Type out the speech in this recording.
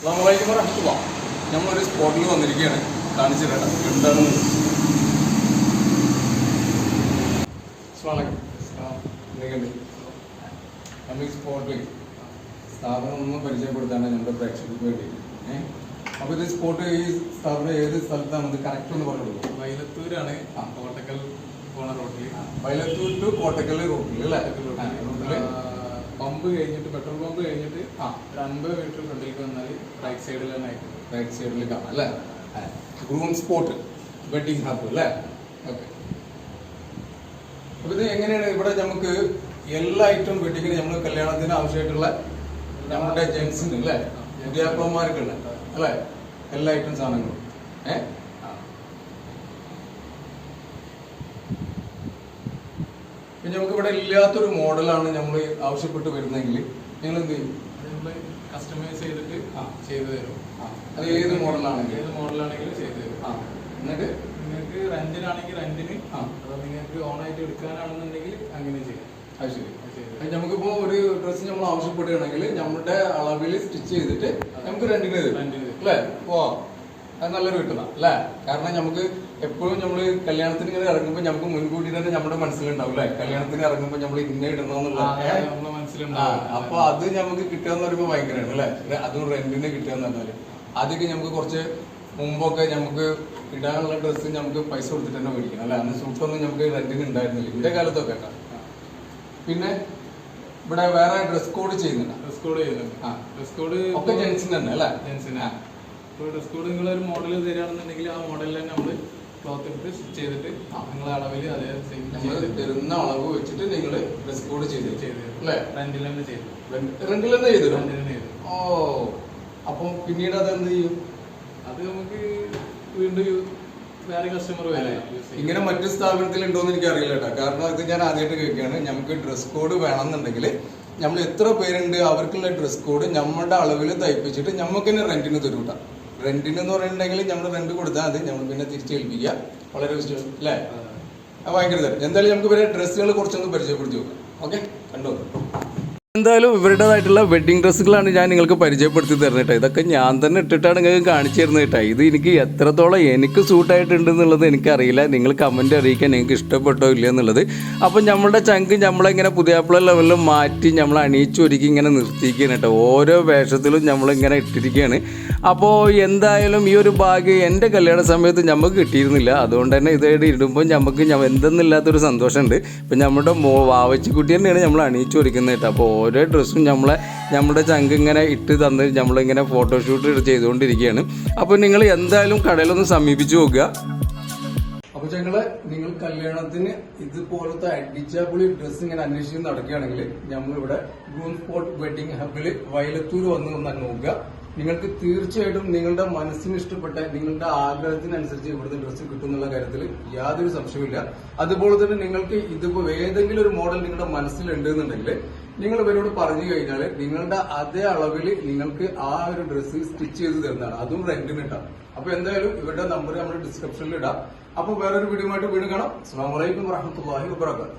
അസ്സാമലൈക്കും വറഹമത്തുള്ള. നമ്മളൊരു സ്പോട്ടിൽ വന്നിരിക്കുകയാണ് കാണിച്ചു തരാം. എന്താണെന്ന് നമ്മൾ ഈ സ്പോട്ടിൽ സ്ഥാപനം ഒന്ന് പരിചയപ്പെടുത്താണ് നമ്മുടെ പ്രേക്ഷകർക്ക് വേണ്ടി ഏഹ്? അപ്പൊ ഇത് സ്പോട്ട് ഈ സ്ഥാപനം ഏത് സ്ഥലത്താണ്? ഇത് കറക്റ്റ് ഒന്ന് പറഞ്ഞു വൈലത്തൂരാണ്. കോട്ടക്കൽ പോണ റോട്ടിൽ വൈലത്തൂർ ടു കോട്ടക്കൽ റോട്ടിൽ അല്ലേ? ആ, റൂട്ടിൽ. പമ്പ് കഴിഞ്ഞിട്ട് പെട്രോൾ പമ്പ് കഴിഞ്ഞിട്ട് ആ ഒരു അൻപത് മീറ്റർ ഫ്രണ്ടിലേക്ക് വന്നാൽ റൈറ്റ് സൈഡിൽ തന്നെ ആയിരിക്കും. റൈറ്റ് സൈഡിൽ കാണാം അല്ലേ? ഗ്രൂം സ്പോട്ട് വെഡിങ് ഹബ് അല്ലേ? ഓക്കെ അപ്പൊ ഇത് എങ്ങനെയാണ് ഇവിടെ നമുക്ക് എല്ലാ ഐറ്റം വെഡിങ്ങിന് നമ്മൾ കല്യാണത്തിന് ആവശ്യമായിട്ടുള്ള നമ്മുടെ ജെൻസിന് അല്ലേ? പുതിയാപ്പന്മാർക്കുള്ള അല്ലേ? എല്ലാ ഐറ്റം സാധനങ്ങളും. ഏ? പിന്നെ നമുക്ക് ഇവിടെ ഇല്ലാത്തൊരു മോഡലാണ് നമ്മൾ ആവശ്യപ്പെട്ട് വരുന്നെങ്കിൽ നിങ്ങൾ എന്ത് ചെയ്യും? കസ്റ്റമൈസ് ചെയ്തിട്ട് ആ. ചെയ്തു തരും. അത് ഏത് മോഡലാണെങ്കിൽ? ഏത് മോഡലാണെങ്കിലും ചെയ്തു തരും. ആ. എന്നിട്ട്? നിങ്ങൾക്ക് റെന്റിനാണെങ്കിൽ റെന്റിന് ആ. അതോ നിങ്ങൾക്ക് ഓണായിട്ട് എടുക്കാനാണെന്നുണ്ടെങ്കിൽ അങ്ങനെ ചെയ്യാം. അത് ശരി. അത് ചെയ്തു അത് നമുക്കിപ്പോ ഒരു ഡ്രസ്സ് നമ്മൾ ആവശ്യപ്പെടുകയാണെങ്കിൽ നമ്മുടെ അളവിൽ സ്റ്റിച്ച് ചെയ്തിട്ട് നമുക്ക് രണ്ടിന് തരും. Rent ന് തരും. അല്ലേ? ഓ അത് നല്ലൊരു കിട്ടുന്ന അല്ലേ? കാരണം നമുക്ക് എപ്പോഴും നമ്മൾ കല്യാണത്തിന് ഇങ്ങനെ ഇറങ്ങുമ്പോൾ നമുക്ക് മുൻകൂട്ടി തന്നെ നമ്മുടെ മനസ്സിലുണ്ടാവും അല്ലെ കല്യാണത്തിന് ഇറങ്ങുമ്പോൾ നമ്മൾ ഇന്ന ഇടണമെന്നുള്ള. അപ്പൊ അത് നമുക്ക് കിട്ടുക എന്ന് പറയുമ്പോൾ ഭയങ്കരമാണ് അല്ലെ അതും റെന്റിന് കിട്ടുക എന്ന് പറഞ്ഞാൽ. ആദ്യമൊക്കെ നമുക്ക് കുറച്ച് മുമ്പൊക്കെ നമുക്ക് ഇടാനുള്ള ഡ്രസ്സ് നമുക്ക് പൈസ കൊടുത്തിട്ട് തന്നെ മേടിക്കണം അല്ലെ അന്ന് സൂട്ടൊന്നും നമുക്ക് റെന്റിന് ഉണ്ടായിരുന്നില്ല. എന്റെ കാലത്തൊക്കെ പിന്നെ ഇവിടെ വേറെ ഡ്രസ് കോഡ് ചെയ്യുന്നുണ്ട്? ഡ്രസ് കോഡ് ചെയ്യുന്നുണ്ട്. ഡ്രസ് കോഡ് ഒക്കെ ജെൻസിന് തന്നെ അല്ലെ ജെൻസിന് ഡ്രസ് കോഡ് നിങ്ങൾ ഒരു മോഡൽ തരികയാണെന്നുണ്ടെങ്കിൽ ആ മോഡലിൽ തന്നെ നമ്മൾ ക്ലോത്ത് എടുത്ത് സ്റ്റിച്ച് ചെയ്തിട്ട് നിങ്ങളെ അളവിൽ അതേ സെയിം നമ്മൾ തരുന്ന അളവ് വെച്ചിട്ട് നിങ്ങൾ ഡ്രസ് കോഡ് ചെയ്ത് ചെയ്ത് അല്ലേ? റെന്റിൽ തന്നെ ചെയ്തു റെന്റിൽ തന്നെ ചെയ്തു റെന്റിൽ തന്നെ ചെയ്തു ഓ അപ്പൊ പിന്നീട് അത് എന്ത് ചെയ്യും? അത് നമുക്ക് വീണ്ടും വേറെ കസ്റ്റമർ ഇങ്ങനെ മറ്റു സ്ഥാപനത്തിൽ ഉണ്ടോന്ന് എനിക്ക് അറിയില്ല കേട്ടോ. കാരണം ഇത് ഞാൻ ആദ്യമായിട്ട് കേൾക്കുകയാണ്. നമുക്ക് ഡ്രസ് കോഡ് വേണമെന്നുണ്ടെങ്കിൽ നമ്മൾ എത്ര പേരുണ്ട് അവർക്കുള്ള ഡ്രസ് കോഡ് നമ്മുടെ അളവിൽ തയ്പ്പിച്ചിട്ട് നമുക്ക് തന്നെ റെന്റിന് തരും കേട്ടോ റെന്റിന് എന്ന് പറയുന്നുണ്ടെങ്കിൽ നമ്മൾ റെന്റ് കൊടുത്താൽ അത് നമ്മൾ പിന്നെ തിരിച്ചേൽപ്പിക്കുക. വളരെ വിശ്വാസം അല്ലേ? ഭയങ്കര എന്തായാലും നമുക്ക് ഇവരെ ഡ്രസ്സുകൾ കുറച്ചൊന്ന് പരിചയപ്പെടുത്തി നോക്കാം. ഓക്കെ കണ്ടോ എന്തായാലും ഇവരുടേതായിട്ടുള്ള വെഡിങ് ഡ്രസ്സുകളാണ് ഞാൻ നിങ്ങൾക്ക് പരിചയപ്പെടുത്തി തരുന്നത് കേട്ടോ. ഇതൊക്കെ ഞാൻ തന്നെ ഇട്ടിട്ടാണ് നിങ്ങൾക്ക് കാണിച്ചു തരുന്നത് കേട്ടോ. ഇത് എനിക്ക് എത്രത്തോളം എനിക്ക് സൂട്ടായിട്ടുണ്ട് എന്നുള്ളത് എനിക്കറിയില്ല. നിങ്ങൾ കമന്റ് അറിയിക്കാൻ നിങ്ങൾക്ക് ഇഷ്ടപ്പെട്ടോ ഇല്ല എന്നുള്ളത്. അപ്പം നമ്മളുടെ ചങ്ക് നമ്മളിങ്ങനെ പുതിയാപ്പിള ലെവലിൽ മാറ്റി നമ്മൾ അണിയിച്ചൊരുക്കി ഇങ്ങനെ നിർത്തിയിരിക്കുകയാണ് കേട്ടോ. ഓരോ വേഷത്തിലും നമ്മളിങ്ങനെ ഇട്ടിരിക്കുകയാണ്. അപ്പോൾ എന്തായാലും ഈ ഒരു ഭാഗ്യം എന്റെ കല്യാണ സമയത്ത് നമുക്ക് കിട്ടിയിരുന്നില്ല. അതുകൊണ്ട് തന്നെ ഇതായിട്ട് ഇടുമ്പോൾ നമുക്ക് എന്തെന്നില്ലാത്തൊരു സന്തോഷമുണ്ട്. ഇപ്പം നമ്മുടെ മോ വാവച്ചിക്കുട്ടി തന്നെയാണ് നമ്മൾ അണിയിച്ചൊരുക്കുന്നത് കേട്ടോ. അപ്പോൾ ഓരോ ഡ്രസ്സും നമ്മളെ നമ്മുടെ ചങ്ക് ഇങ്ങനെ ഇട്ട് തന്ന് നമ്മളിങ്ങനെ ഫോട്ടോഷൂട്ട് ചെയ്തുകൊണ്ടിരിക്കുകയാണ് അപ്പോൾ നിങ്ങൾ എന്തായാലും കടയിലൊന്ന് സമീപിച്ചു നോക്കുക. അപ്പൊ ഞങ്ങൾ നിങ്ങൾ കല്യാണത്തിന് ഇതുപോലത്തെ അടിച്ചാപ്പൊളി ഡ്രസ്സ് ഇങ്ങനെ അന്വേഷിച്ച് നടക്കുകയാണെങ്കിൽ നമ്മളിവിടെ ഗ്രൂം സ്പോട്ട് വെഡിങ് ഹബിൽ വയലത്തൂർ വന്ന് ഒന്ന് നോക്കുക. നിങ്ങൾക്ക് തീർച്ചയായിട്ടും നിങ്ങളുടെ മനസ്സിന് ഇഷ്ടപ്പെട്ട നിങ്ങളുടെ ആഗ്രഹത്തിനനുസരിച്ച് ഇവിടുത്തെ ഡ്രസ്സ് കിട്ടും എന്നുള്ള കാര്യത്തിൽ യാതൊരു സംശയമില്ല അതുപോലെ തന്നെ നിങ്ങൾക്ക് ഇതിപ്പോ ഏതെങ്കിലും ഒരു മോഡൽ നിങ്ങളുടെ മനസ്സിലുണ്ട് എന്നുണ്ടെങ്കിൽ നിങ്ങൾ ഇവരോട് പറഞ്ഞു കഴിഞ്ഞാൽ നിങ്ങളുടെ അതേ അളവിൽ നിങ്ങൾക്ക് ആ ഒരു ഡ്രസ്സ് സ്റ്റിച്ച് ചെയ്ത് തരുന്നതാണ്. അതും റെന്റിന് ഇട്ടാം. അപ്പൊ എന്തായാലും ഇവരുടെ നമ്പർ നമ്മൾ ഡിസ്ക്രിപ്ഷനിൽ ഇടാം. അപ്പൊ വേറൊരു വീഡിയോ ആയിട്ട് വീണ്ടും കാണാം. അസ്സാം വലൈക്കും വാഹമത്തല്ലാഹി വാബർക്കാത്തു